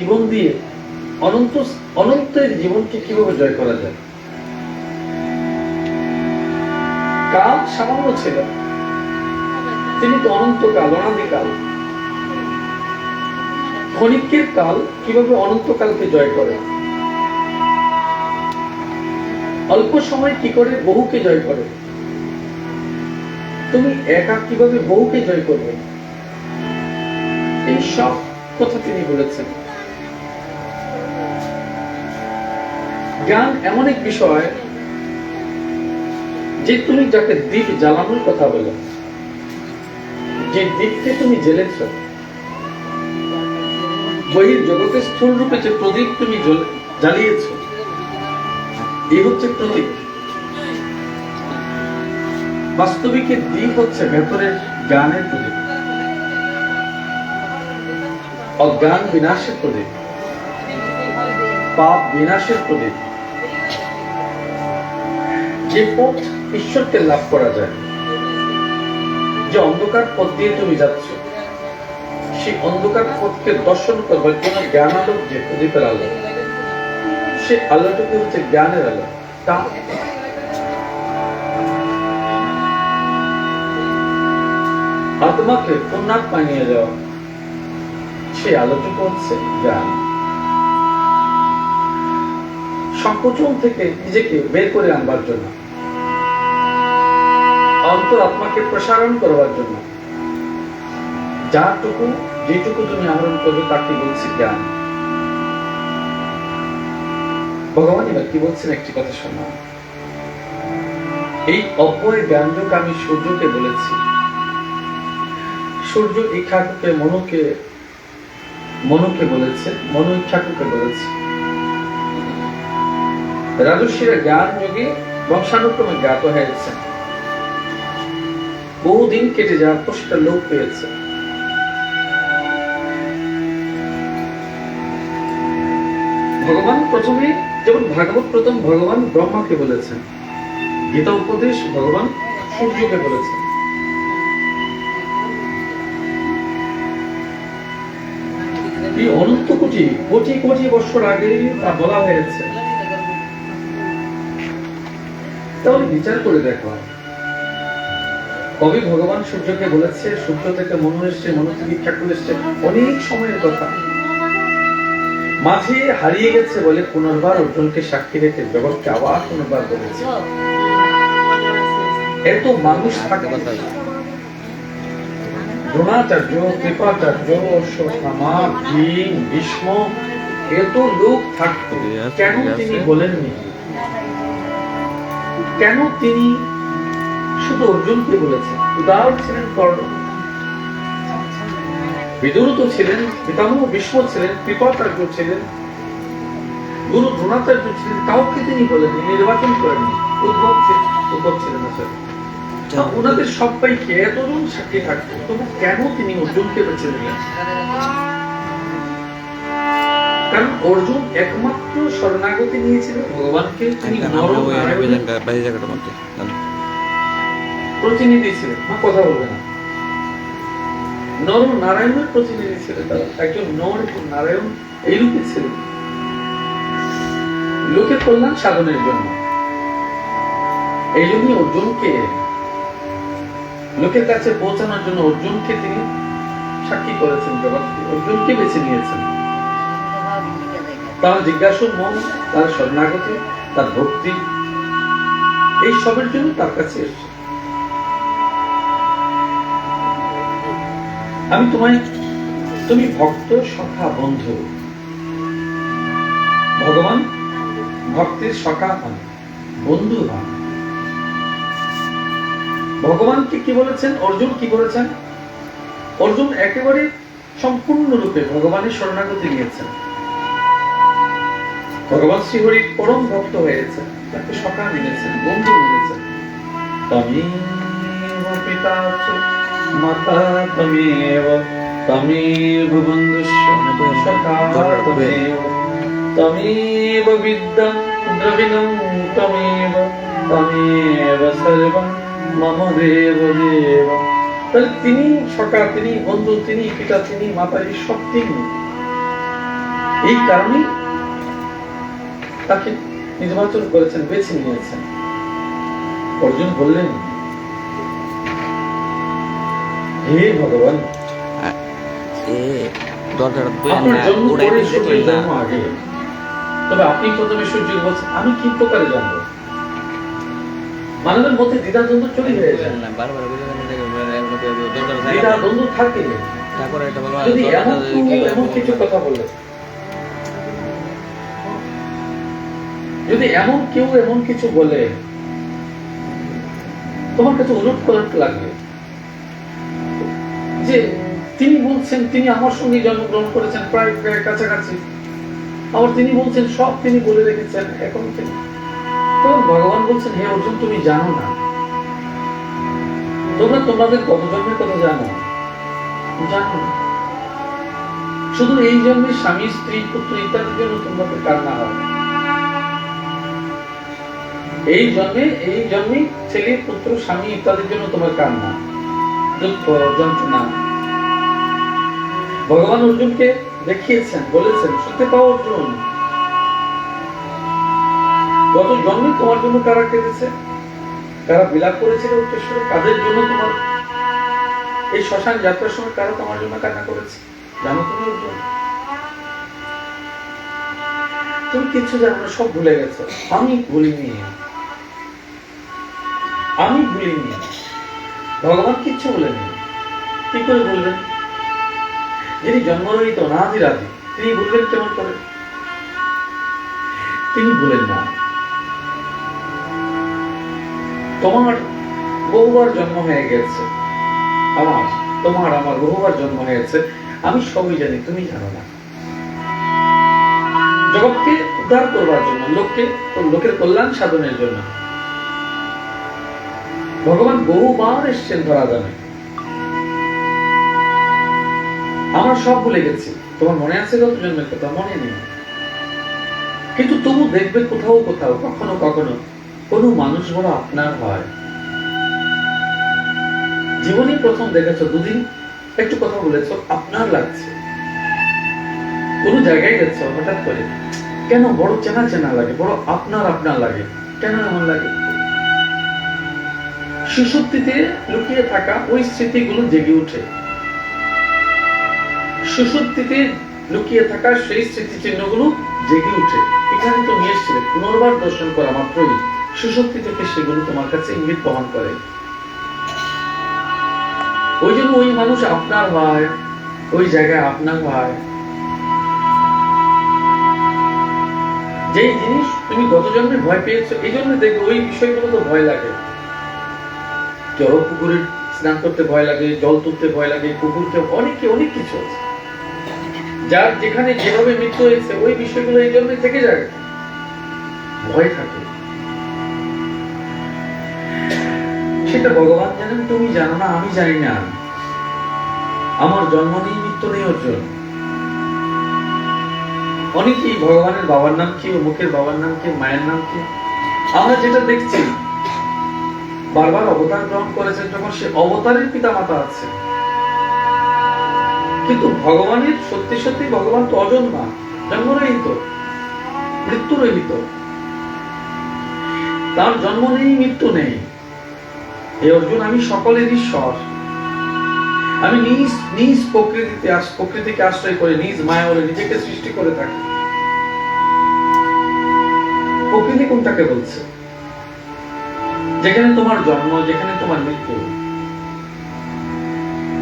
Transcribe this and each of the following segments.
জীবন দিয়ে অনন্ত অনন্তের জীবনকে কীভাবে জয় করা যায়? কাল সামান্য ছিল। তিনি তো অনন্তকাল অনাদিকাল ক্ষণিকের কাল কীভাবে অনন্তকালকে জয় করে? অল্প সময় কি করে বহুকে জয় করে? তুমি একা কীভাবে বহুকে জয় করবে? এই সব কথা তিনি বলেছেন। জ্ঞান এমন এক বিষয় যে তুমি যাকে দ্বীপ জ্বালানোর কথা বলো, যে দ্বীপকে তুমি জ্বেলেছ, বহির জগতে স্থূল রূপে যে প্রদীপ তুমি জ্বালিয়েছ এই হচ্ছে প্রতীক বাস্তবিকের দ্বীপ হচ্ছে ভেতরের জ্ঞানের প্রদীপ। অজ্ঞান বিনাশের প্রদীপ। পাপ বিনাশের প্রদীপ। যে পথ ঈশ্বরকে লাভ করা যায়, যে অন্ধকার পথ দিয়ে তুমি যাচ্ছ, সেই অন্ধকার পথকে দর্শন করবার জন্য জ্ঞান আলো যে প্রদীপের আলো, সে আলোটুকু হচ্ছে জ্ঞানের আলো। তা আত্মাকে পুণ্যাত্মায় নিয়ে যাওয়া সেই আলোটুকু হচ্ছে জ্ঞান। সংকোচন থেকে নিজেকে বের করে আনবার জন্য অন্তর আত্মাকে প্রসারণ করবার জন্য। যাটুকু যেটুকু তুমি আহরণ করবে তাকে বলছি জ্ঞান? ভগবান, এবার কি বলছেন একটি কথা শোনা। এই অব্যয় জ্ঞানযোগ আমি সূর্যকে বলেছি। সূর্য ইচ্ছাকুকে মনুকে মনুকে বলেছে, মনু ইচ্ছাকুকে বলেছে। রাজস্বীরা জ্ঞান যোগে বংশানুক্রমে জ্ঞাত হয়েছে বহুদিন কেটে যাওয়ার পর সেটা লোক পেয়েছে। ভগবান প্রথমে যেমন ভাগবত প্রথম ভগবান ব্রহ্মাকে বলেছেন, গীতা উপদেশ ভগবান সূর্যকে বলেছেন। এই অনন্ত কোটি কোটি কোটি বছর আগে তা বলা হয়েছে। তাহলে বিচার করে দেখো। কবি ভগবান সূর্যকে বলেছে, সূর্য থেকে মনু এসছে মনু থেকে ঠাকুর এসছে। অনেক সময়ের কথা। মাঝে হারিয়ে গেছে বলে পুনর্বার অর্জুনকে সাক্ষী রেখে জগৎকে আবার পুনর্বার বলেছে। এত মানুষ থাকে। দ্রোণাচার্য, কৃপাচার্য অশ্বত্থামা ভীম, ভীষ্ম, এত লোক থাকতো। কেন তিনি বলেননি? কেন তিনি শুধু অর্জুনকে বলেছেন উদাহরণ ছিলেন কর্ণ। বিদুর তো ছিলেন পিতামহ ভীষ্ম ছিলেন কৃপাচার্য ছিলেন গুরু দ্রোণাচার্য ছিলেন কাউকে তিনি বলেননি নির্বাচন করেননি উদ্ভব ছিলেন উদ্ভব ছিলেন আসলে ওনাদের সবাইকে এতজন সাক্ষী থাকতো তবু কেন তিনি অর্জুনকে বেছে নিলেন? কারণ অর্জুন একমাত্র শরণাগতি নিয়েছিলেন ভগবানকে তিনি নর প্রতিনিধি ছিলেন। মা, কথা বলবে না। নর নারায়ণের প্রতিনিধি ছিলেন। তারা একজন নর এবং নারায়ণ এই রূপে ছিলেন। লোকের কল্যাণ সাধনের জন্য। এই জন্যই অর্জুনকে, লোকের কাছে পৌঁছানোর জন্য অর্জুনকে তিনি সাক্ষী করেছেন অর্জুনকে বেছে নিয়েছেন। তার জিজ্ঞাসু মন, তার শরণাগতি, তার ভক্তি, এই সবের জন্য তার কাছে এসছে। আমি তোমায়, তুমি ভক্ত সখা বন্ধু। ভগবান, ভক্তের সখা হন বন্ধু হন ভগবানকে কি বলেছেন? অর্জুন কি বলেছেন? অর্জুন একেবারে সম্পূর্ণরূপে ভগবানের শরণাগতি নিয়েছেন। ভগবান শ্রীহরির পরম ভক্ত হয়েছে তাকে সখা মিলেছেন বন্ধু মেনেছেন। তবে পিতা তাহলে তিনি সখা তিনি বন্ধু তিনি পিতা তিনি মাতা এই সব তিনি এই কারণেই তাকে নির্বাচন করেছেন বেছে নিয়েছেন অর্জুন বললেন হে ভগবান। এ দরজাটা বইলেন না উড়াই পরে দিতে সূর্যের দেখলেন না। তবে আপনি প্রথমে বলছেন আমি কি প্রকারে জানব? মানবের মধ্যে দ্বিধা দ্বন্দ্ব চলে না, বারবার থাকে। তারপরে যদি এমন কেউ এমন কিছু কথা বলে যদি এমন কেউ এমন কিছু বলে তোমার কাছে উলট পালট লাগবে? যে তিনি বলছেন, তিনি আমার সঙ্গে জন্মগ্রহণ করেছেন প্রায় প্রায় কাছাকাছি। আবার তিনি বলছেন, সব তিনি বলে রেখেছেন এখন তিনি তখন ভগবান বলছেন, হে অর্জুন, তুমি জানো না। তোমরা তোমাদের কত জন্মের কথা জানো? জানো না। শুধু এই জন্মে স্বামী, স্ত্রী, পুত্র ইত্যাদির জন্য তোমাদের কান্না হয়। এই জন্মে এই জন্মে ছেলে, পুত্র, স্বামী ইত্যাদির জন্য তোমার কান্না। দুঃখ যন্ত্রণা ভগবান অর্জুনকে দেখিয়েছেন, বলেছেন, শুনতে পাও অর্জুন। গত জন্মে তোমার জন্য কারা কেঁদেছে? কারা বিলাপ করেছিল উত্তরেশ্বরে কাদের জন্য তোমার এই শ্মশান যাত্রার সময় কারা তোমার জন্য কান্না করেছে? জানো তুমি অর্জুন? তুমি কিছু জানো সব ভুলে গেছো। আমি ভুলিনি। আমি ভুলিনি। ভগবান কিচ্ছু বলেনি কি করে বলবেন? যিনি জন্মরহিত অনাদি রাজি তিনি বলবেন কেমন করে? তিনি বলেন না। তোমার বহুবার জন্ম হয়ে গেছে। আমার, তোমার আমার বহুবার জন্ম হয়েছে। আমি সবই জানি, তুমি জানো না। জগৎকে উদ্ধার করবার জন্য, লোককে, লোকের কল্যাণ সাধনের জন্য। ভগবান বহুবার এসছেন ধরা দামে আমার সব ভুলে গেছি। তোমার মনে আছে গত জন্মের কথা মনে নেই। কিন্তু তবু দেখবে কোথাও কোথাও, কখনো কখনো কোনো মানুষ বড় আপনার হয়। জীবনে প্রথম দেখেছ, দুদিন একটু কথা বলেছ, আপনার লাগছে। কোন জায়গায় গেছো, হঠাৎ করে। কেন বড় চেনা চেনা লাগে, বড় আপনার আপনার লাগে, কেন এমন লাগে? সুষুপ্তিতে লুকিয়ে থাকা ওই স্মৃতিগুলো জেগে উঠে সুষুপ্তিতে লুকিয়ে থাকা সেই স্মৃতি চিহ্নগুলো জেগে উঠে এখানে তুমি এসেছিলে, পুনর্বার দর্শন করা মাত্রই। সুশক্তি থেকে সেগুলো তোমার কাছে ইঙ্গিত বহন করে। ওই জন্য ওই মানুষ আপনার হয় ওই জায়গায় আপনার হয় যেই জিনিস তুমি গত জন্মে ভয় পেয়েছ, এই জন্য দেখবে ওই বিষয়গুলো তো ভয় লাগে। জল পুকুরে স্নান করতে ভয় লাগে, জল তুলতে ভয় লাগে কুকুরকে অনেকে, অনেক কিছু আছে। যার যেখানে যেভাবে মৃত্যু হয়েছে, ওই বিষয়গুলো এই জন্য থেকে যায় ভয় থাকে। সেটা ভগবান জানেন, তুমি জানো না, আমি জানি না। আমার জন্ম নেই, মৃত্যু নেই অর্জুন অনেকেই ভগবানের বাবার নাম কি মুখের বাবার নাম কি, মায়ের নাম কি? আমরা যেটা দেখছি বারবার অবতার গ্রহণ করেছেন যখন সে অবতারের পিতা মাতা আছে। কিন্তু ভগবানের সত্যি সত্যি ভগবান তো অজন্মা, জন্মরহিত, মৃত্যুরহিত। তার জন্ম নেই, মৃত্যু নেই। হে অর্জুন, আমি সকলের ঈশ্বর। আমি নিজ নিজ প্রকৃতিতে প্রকৃতিকে আশ্রয় করে, নিজ মায়া বলে নিজেকে সৃষ্টি করে থাকি। প্রকৃতি কোনটাকে বলছে? যেখানে তোমার জন্ম, যেখানে তোমার মৃত্যু।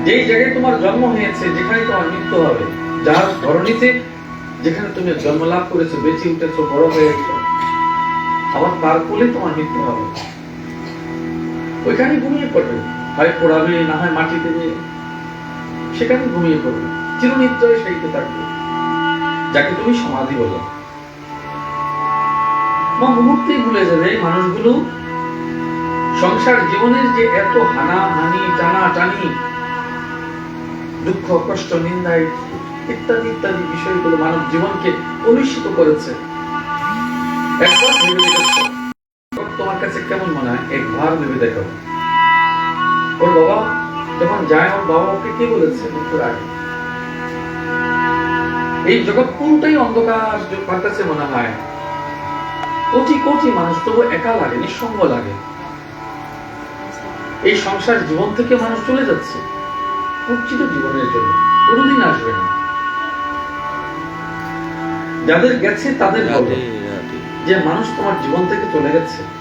যেই জায়গায় তোমার জন্ম হয়েছে, যেখানে তোমার মৃত্যু হবে, যার ধরনীতে যেখানে তুমি জন্ম লাভ করেছ, বেঁচে উঠেছো, বড় হয়েছো, আবার তার কোলে তোমার মৃত্যু হবে। ওইখানে ঘুমিয়ে পড়বে। হয় পোড়াবে, না হয় মাটি দেবে, সেখানে ঘুমিয়ে পড়বে। চিরনিদ্রায় সেইতে থাকবে। যাকে তুমি সমাধি বলো। মুহূর্তেই ভুলে যাবে মানুষগুলো সংসার জীবনের যে এত হানা হানি টানা টানি দুঃখ, কষ্ট, নিন্দা ইত্যাদি ইত্যাদি বিষয়গুলো মানব জীবনকে কলুষিত করেছে। তোমার কাছে কেমন মনে হয়? একবার ভেবে দেখো। ওর বাবা যখন যায়, ওর বাবা ওকে কি বলেছে? মৃত্যুর আগে। এই জগৎ পুরোটাই অন্ধকার কাছে মনে হয়। কোটি কোটি মানুষ তবু একা লাগে, নিঃসঙ্গ লাগে। এই সংসার জীবন থেকে মানুষ চলে যাচ্ছে। কুচ্ছিত জীবনের জন্য। কোনোদিন আসবে না। যাদের গেছে তাদের রাতে যে মানুষ তোমার জীবন থেকে চলে গেছে